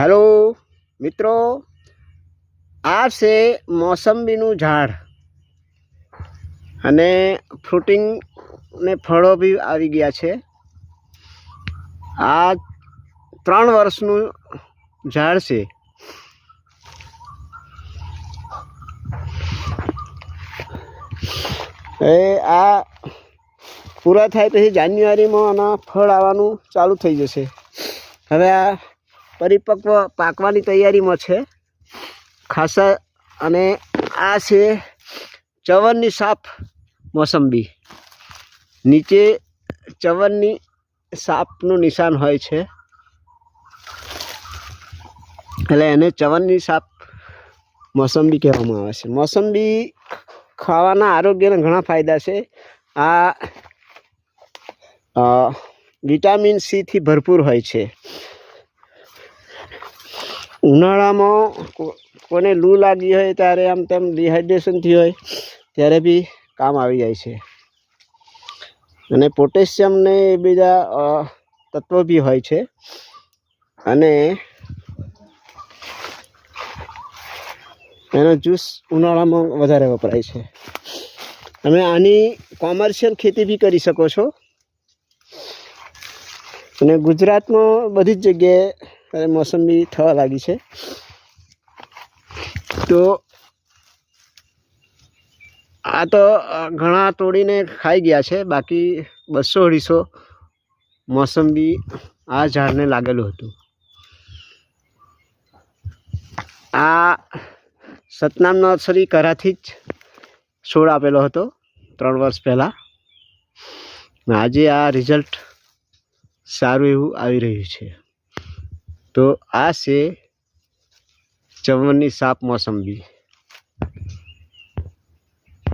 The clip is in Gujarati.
હેલો, મિત્રો. આ છે મોસંબીનું ઝાડ. અને ફ્રૂટિંગ ને ફળો બી આવી ગયા છે. આ ત્રણ વર્ષનું ઝાડ છે. એ આ પૂરા થાય પછી જાન્યુઆરીમાં આના ફળ આવવાનું ચાલુ થઈ જશે. હવે આ પરિપક્વ પાકવાની તૈયારીમાં છે. ખાસા અને આ છે ચવનની સાપ મોસંબી. નીચે ચવનની સાપનું નિશાન હોય છે. એટલે એને ચવનની સાપ મોસંબી કહેવામાં આવે છે. મોસંબી ખાવાના આરોગ્યના ઘણા ફાયદા છે. આ વિટામિન સીથી ભરપૂર હોય છે. ઉનાળામાં કોને લૂ લાગી હોય ત્યારે આમ તેમ ડિહાઇડ્રેશન થયું હોય, ત્યારે બી કામ આવી જાય છે. અને પોટેશિયમ ને એ બીજા તત્વો બી હોય છે. અને એનો જ્યુસ ઉનાળામાં વધારે વપરાય છે. તમે આની કોમર્શિયલ ખેતી બી કરી શકો છો. અને ગુજરાતમાં બધી જ જગ્યાએ હવે મોસંબી થવા લાગી છે. તો આ તો ઘણા તોડીને ખાઈ ગયા છે. બાકી બસો અઢીસો મોસંબી આ ઝાડને લાગેલું હતું. આ સતનામ નર્સરી કરાથી જ છોડ આપેલો હતો ત્રણ વર્ષ પહેલાં. આજે આ રિઝલ્ટ સારું એવું આવી રહ્યું છે. તો આ છે ચવનની સાપ મોસંબી.